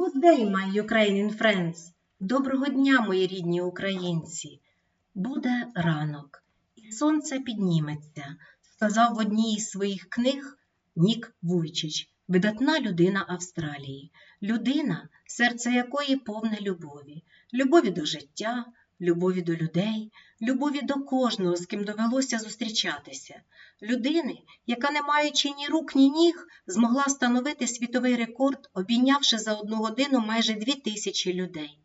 Good day, my Ukrainian friends! Доброго дня, мої рідні українці! Буде ранок, і сонце підніметься, сказав в одній із своїх книг Нік Вуйчич, видатна людина Австралії, людина, серце якої повне любові, любові до життя, любові до людей, любові до кожного, з ким довелося зустрічатися, людини, яка, не маючи ні рук, ні ніг, змогла встановити світовий рекорд, обійнявши за одну годину майже дві тисячі людей.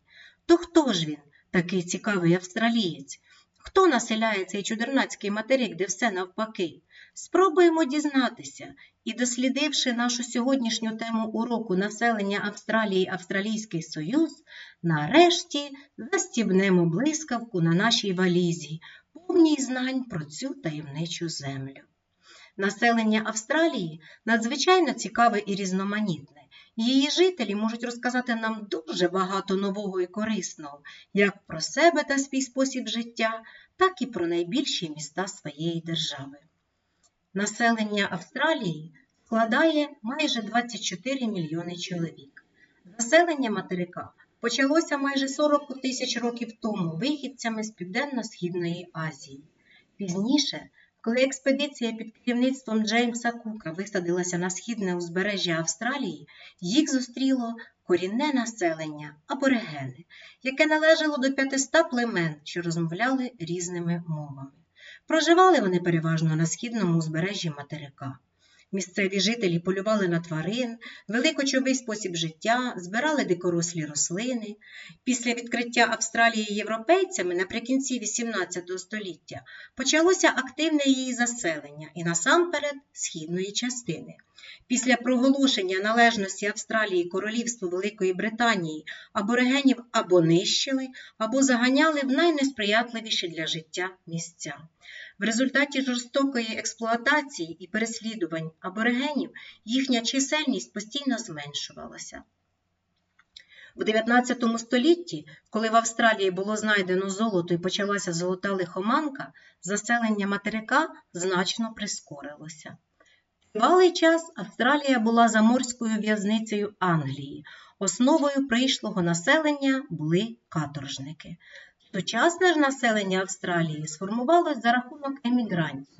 То хто ж він, такий цікавий австралієць? Хто населяє цей чудернацький материк, де все навпаки? Спробуємо дізнатися і, дослідивши нашу сьогоднішню тему уроку населення Австралії Австралійський Союз, нарешті застібнемо блискавку на нашій валізі, повній знань про цю таємничу землю. Населення Австралії надзвичайно цікаве і різноманітне. Її жителі можуть розказати нам дуже багато нового і корисного, як про себе та свій спосіб життя, так і про найбільші міста своєї держави. Населення Австралії складає майже 24 мільйони чоловік. Заселення материка почалося майже 40 тисяч років тому вихідцями з Південно-Східної Азії. Пізніше, коли експедиція під керівництвом Джеймса Кука висадилася на східне узбережжя Австралії, їх зустріло корінне населення аборигени, яке належало до 500 племен, що розмовляли різними мовами. Проживали вони переважно на східному узбережжі материка. Місцеві жителі полювали на тварин, вели кочовий спосіб життя, збирали дикорослі рослини. Після відкриття Австралії європейцями наприкінці XVIII століття почалося активне її заселення і насамперед східної частини. Після проголошення належності Австралії королівству Великої Британії аборигенів або нищили, або заганяли в найнесприятливіші для життя місця. В результаті жорстокої експлуатації і переслідувань аборигенів їхня чисельність постійно зменшувалася. У 19 столітті, коли в Австралії було знайдено золото і почалася золота лихоманка, заселення материка значно прискорилося. Тривалий час Австралія була заморською в'язницею Англії. Основою прийшлого населення були каторжники. Сучасне ж населення Австралії сформувалось за рахунок емігрантів.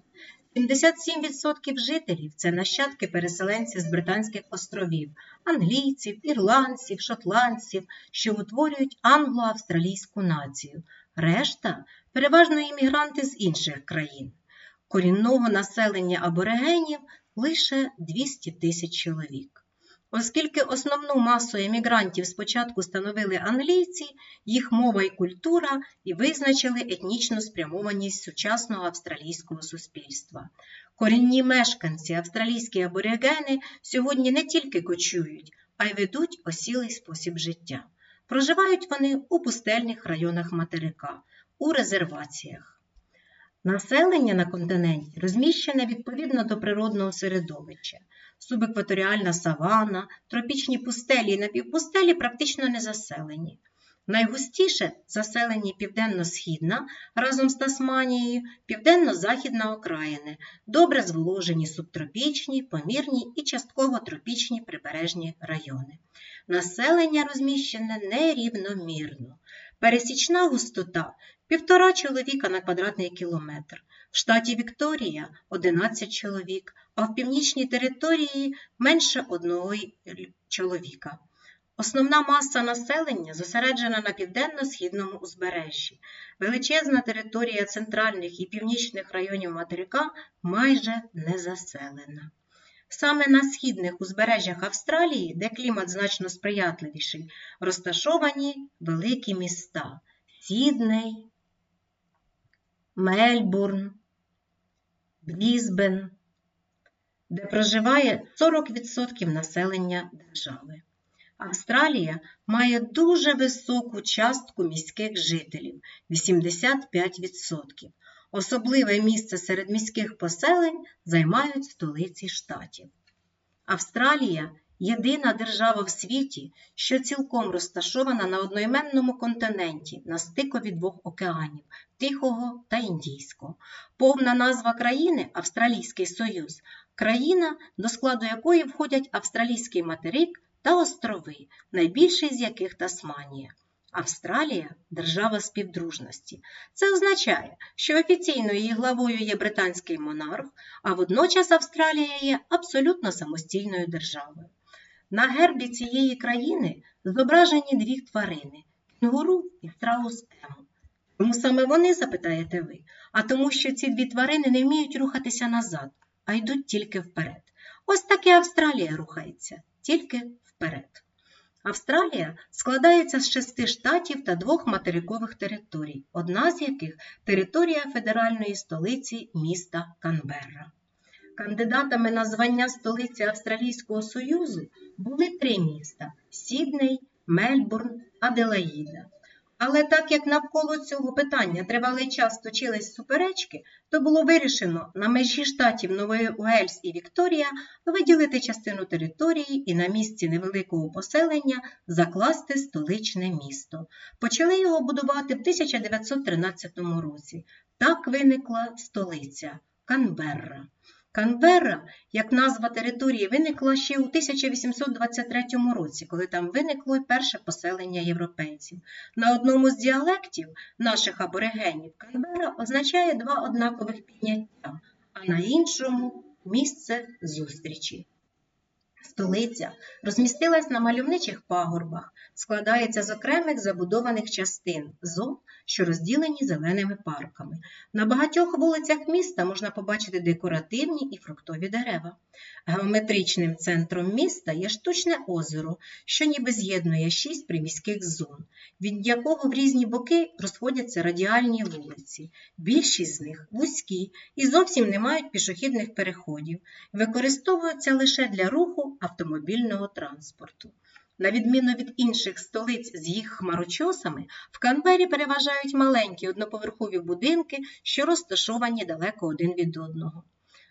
77% жителів це нащадки переселенців з Британських островів, англійців, ірландців, шотландців, що утворюють англо-австралійську націю. Решта переважно іммігранти з інших країн. Корінного населення аборигенів лише 200 тисяч чоловік. Оскільки основну масу емігрантів спочатку становили англійці, їх мова і культура і визначили етнічну спрямованість сучасного австралійського суспільства. Корінні мешканці, австралійські аборигени сьогодні не тільки кочують, а й ведуть осілий спосіб життя. Проживають вони у пустельних районах материка, у резерваціях. Населення на континенті розміщене відповідно до природного середовища. Субекваторіальна савана, тропічні пустелі і напівпустелі практично не заселені. Найгустіше заселені південно-східна разом з Тасманією, південно-західна окраїни, добре зволожені субтропічні, помірні і частково тропічні прибережні райони. Населення розміщене нерівномірно. Пересічна густота півтора чоловіка на квадратний кілометр. В штаті Вікторія 11 чоловік, а в північній території менше одного чоловіка. Основна маса населення зосереджена на південно-східному узбережжі. Величезна територія центральних і північних районів материка майже не заселена. Саме на східних узбережжях Австралії, де клімат значно сприятливіший, розташовані великі міста Сідней, Мельбурн, Брізбен, де проживає 40% населення держави. Австралія має дуже високу частку міських жителів 85%. Особливе місце серед міських поселень займають столиці штатів. Австралія єдина держава в світі, що цілком розташована на одноіменному континенті на стикові двох океанів Тихого та Індійського. Повна назва країни Австралійський Союз, країна, до складу якої входять австралійський материк та острови, найбільший з яких Тасманія. Австралія держава співдружності. Це означає, що офіційно її главою є британський монарх, а водночас Австралія є абсолютно самостійною державою. На гербі цієї країни зображені дві тварини кенгуру і страус Ему. Чому саме вони, запитаєте ви? А тому, що ці дві тварини не вміють рухатися назад, а йдуть тільки вперед. Ось так і Австралія рухається, тільки вперед. Австралія складається з шести штатів та двох материкових територій, одна з яких територія федеральної столиці міста Канберра. Кандидатами на звання столиці Австралійського Союзу були три міста Сідней, Мельбурн, Аделаїда. Але так як навколо цього питання тривалий час точились суперечки, то було вирішено на межі штатів Нової Уельс і Вікторія виділити частину території і на місці невеликого поселення закласти столичне місто. Почали його будувати в 1913 році. Так виникла столиця Канберра. Канберра, як назва території, виникла ще у 1823 році, коли там виникло й перше поселення європейців. На одному з діалектів наших аборигенів Канберра означає два однакових підняття, а на іншому місце зустрічі. Столиця розмістилась на мальовничих пагорбах, складається з окремих забудованих частин зон, що розділені зеленими парками. На багатьох вулицях міста можна побачити декоративні і фруктові дерева. Геометричним центром міста є штучне озеро, що ніби з'єднує шість приміських зон, від якого в різні боки розходяться радіальні вулиці. Більшість з них вузькі і зовсім не мають пішохідних переходів, використовуються лише для руху автомобільного транспорту. На відміну від інших столиць з їх хмарочосами, в Канбері переважають маленькі одноповерхові будинки, що розташовані далеко один від одного.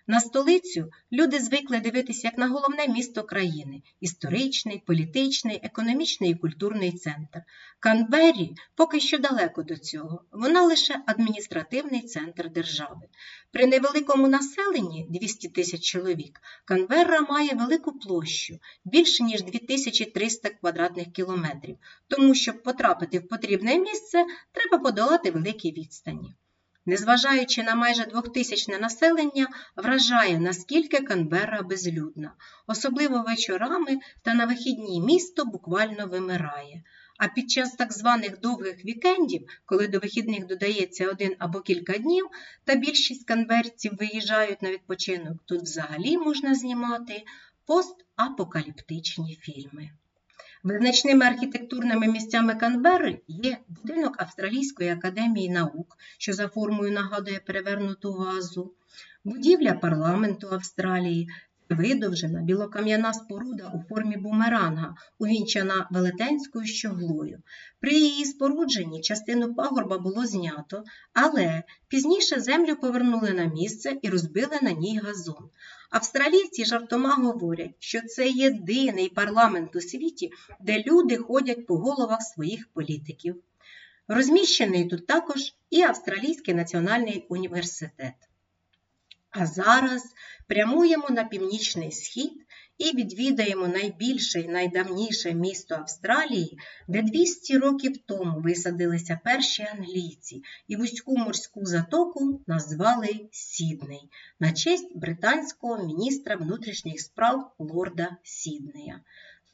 На столицю люди звикли дивитися як на головне місто країни історичний, політичний, економічний і культурний центр. Канберрі поки що далеко до цього, вона лише адміністративний центр держави. При невеликому населенні 200 тисяч чоловік Канберра має велику площу більше ніж 2300 квадратних кілометрів, тому щоб потрапити в потрібне місце, треба подолати великі відстані. Незважаючи на майже двохтисячне населення, вражає, наскільки Канберра безлюдна, особливо вечорами та на вихідні місто буквально вимирає. А під час так званих довгих вікендів, коли до вихідних додається один або кілька днів, та більшість канберців виїжджають на відпочинок, тут взагалі можна знімати постапокаліптичні фільми. Визначними архітектурними місцями Канбери є будинок Австралійської академії наук, що за формою нагадує перевернуту вазу, будівля парламенту Австралії, видовжена білокам'яна споруда у формі бумеранга, увінчана велетенською щоглою. При її спорудженні частину пагорба було знято, але пізніше землю повернули на місце і розбили на ній газон. Австралійці жартома говорять, що це єдиний парламент у світі, де люди ходять по головах своїх політиків. Розміщений тут також і Австралійський національний університет. А зараз прямуємо на північний схід і відвідаємо найбільше і найдавніше місто Австралії, де 200 років тому висадилися перші англійці і вузьку морську затоку назвали Сідней на честь британського міністра внутрішніх справ лорда Сіднея.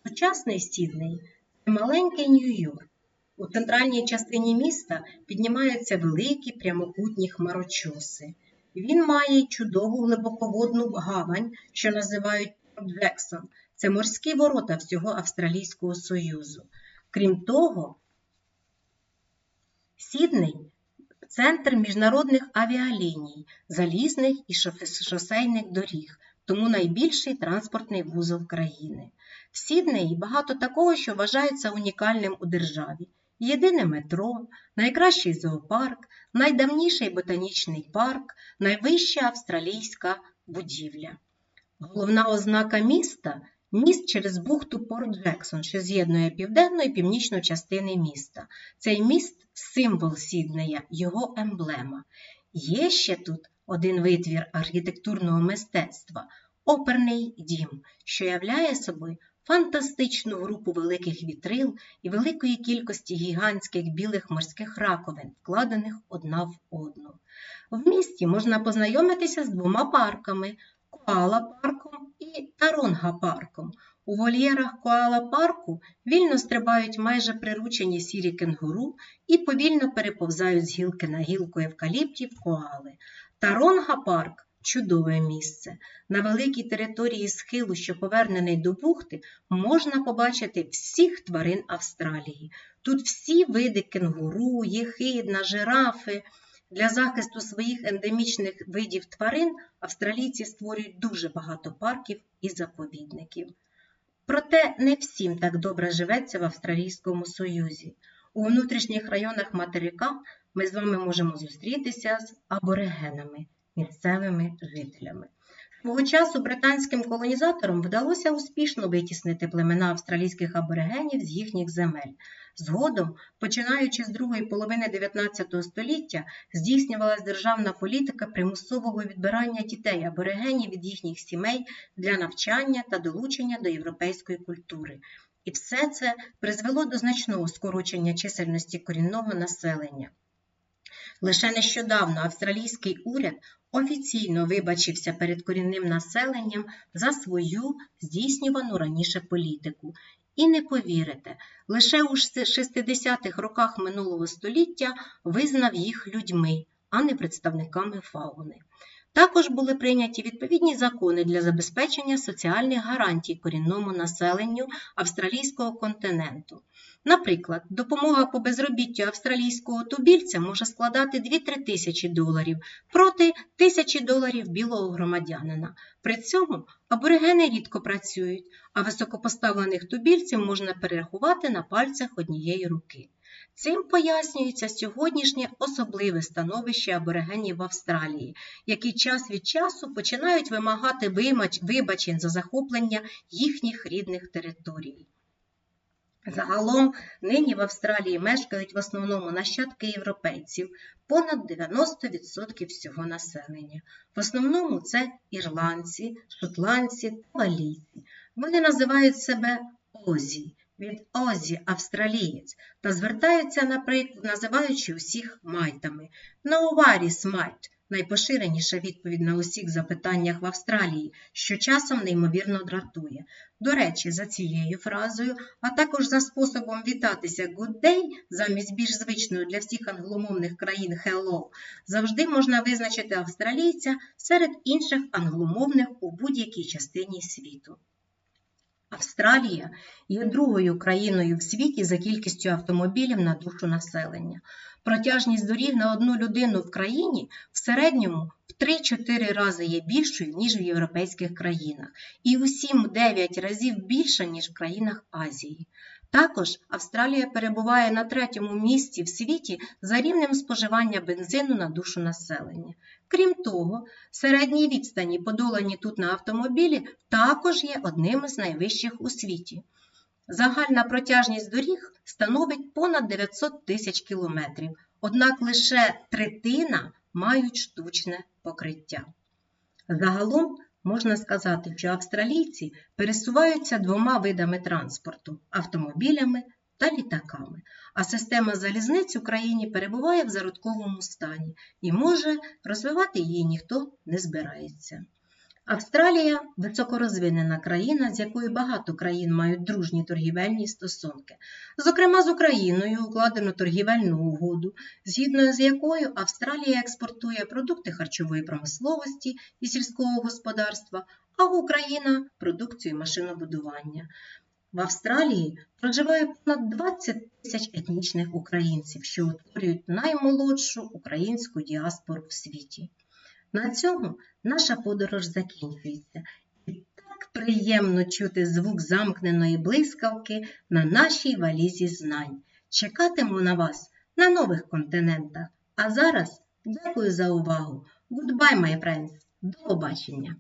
Сучасний Сідней це маленький Нью-Йорк. У центральній частині міста піднімаються великі прямокутні хмарочоси. Він має чудову глибоководну гавань, що називають Джексон. Це морські ворота всього Австралійського Союзу. Крім того, Сідней центр міжнародних авіаліній, залізних і шосейних доріг, тому найбільший транспортний вузол країни. В Сіднеї багато такого, що вважається унікальним у державі. Єдине метро, найкращий зоопарк, найдавніший ботанічний парк, найвища австралійська будівля. Головна ознака міста міст через бухту Порт Джексон, що з'єднує південну і північну частини міста. Цей міст символ Сіднея, його емблема. Є ще тут один витвір архітектурного мистецтва оперний дім, що являє собою фантастичну групу великих вітрил і великої кількості гігантських білих морських раковин, вкладених одна в одну. В місті можна познайомитися з двома парками коала парком і таронга парком. У вольєрах коала парку вільно стрибають майже приручені сірі кенгуру і повільно переповзають з гілки на гілку евкаліптів коали. Таронга парк чудове місце. На великій території схилу, що повернений до бухти, можна побачити всіх тварин Австралії. Тут всі види кенгуру, єхидна, жирафи. Для захисту своїх ендемічних видів тварин австралійці створюють дуже багато парків і заповідників. Проте не всім так добре живеться в Австралійському Союзі. У внутрішніх районах материка ми з вами можемо зустрітися з аборигенами, місцевими жителями. Свого часу британським колонізаторам вдалося успішно витіснити племена австралійських аборигенів з їхніх земель. Згодом, починаючи з другої половини 19 століття, здійснювалася державна політика примусового відбирання дітей аборигенів від їхніх сімей для навчання та долучення до європейської культури. І все це призвело до значного скорочення чисельності корінного населення. Лише нещодавно австралійський уряд офіційно вибачився перед корінним населенням за свою здійснювану раніше політику. І не повірите, лише у 60-х роках минулого століття визнав їх людьми, а не представниками фауни. Також були прийняті відповідні закони для забезпечення соціальних гарантій корінному населенню австралійського континенту. Наприклад, допомога по безробіттю австралійського тубільця може складати 2-3 тисячі доларів проти тисячі доларів білого громадянина. При цьому аборигени рідко працюють, а високопоставлених тубільців можна перерахувати на пальцях однієї руки. Цим пояснюється сьогоднішнє особливе становище аборигенів в Австралії, які час від часу починають вимагати вибачень за захоплення їхніх рідних територій. Загалом нині в Австралії мешкають в основному нащадки європейців, понад 90% всього населення. В основному це ірландці, шотландці та валійці. Вони називають себе Озі, від Озі австралієць, та звертаються, наприклад, називаючи усіх майтами. No worries, mate найпоширеніша відповідь на усіх запитаннях в Австралії, що часом неймовірно дратує. До речі, за цією фразою, а також за способом вітатися «good day» замість більш звичної для всіх англомовних країн «hello», завжди можна визначити австралійця серед інших англомовних у будь-якій частині світу. Австралія є другою країною в світі за кількістю автомобілів на душу населення. Протяжність доріг на одну людину в країні в середньому в 3-4 рази є більшою, ніж в європейських країнах, і у 7-9 разів більша, ніж в країнах Азії. Також Австралія перебуває на третьому місці в світі за рівнем споживання бензину на душу населення. Крім того, середні відстані, подолані тут на автомобілі, також є одним з найвищих у світі. Загальна протяжність доріг становить понад 900 тисяч кілометрів, однак лише третина мають штучне покриття. Загалом можна сказати, що австралійці пересуваються двома видами транспорту автомобілями та літаками, а система залізниць в країні перебуває в зародковому стані і може розвивати її ніхто не збирається. Австралія високорозвинена країна, з якою багато країн мають дружні торгівельні стосунки. Зокрема, з Україною укладено торгівельну угоду, згідно з якою Австралія експортує продукти харчової промисловості і сільського господарства, а Україна продукцію машинобудування. В Австралії проживає понад 20 тисяч етнічних українців, що утворюють наймолодшу українську діаспору в світі. На цьому наша подорож закінчується. І так приємно чути звук замкненої блискавки на нашій валізі знань. Чекатиму на вас на нових континентах. А зараз дякую за увагу. Goodbye, my friends! До побачення!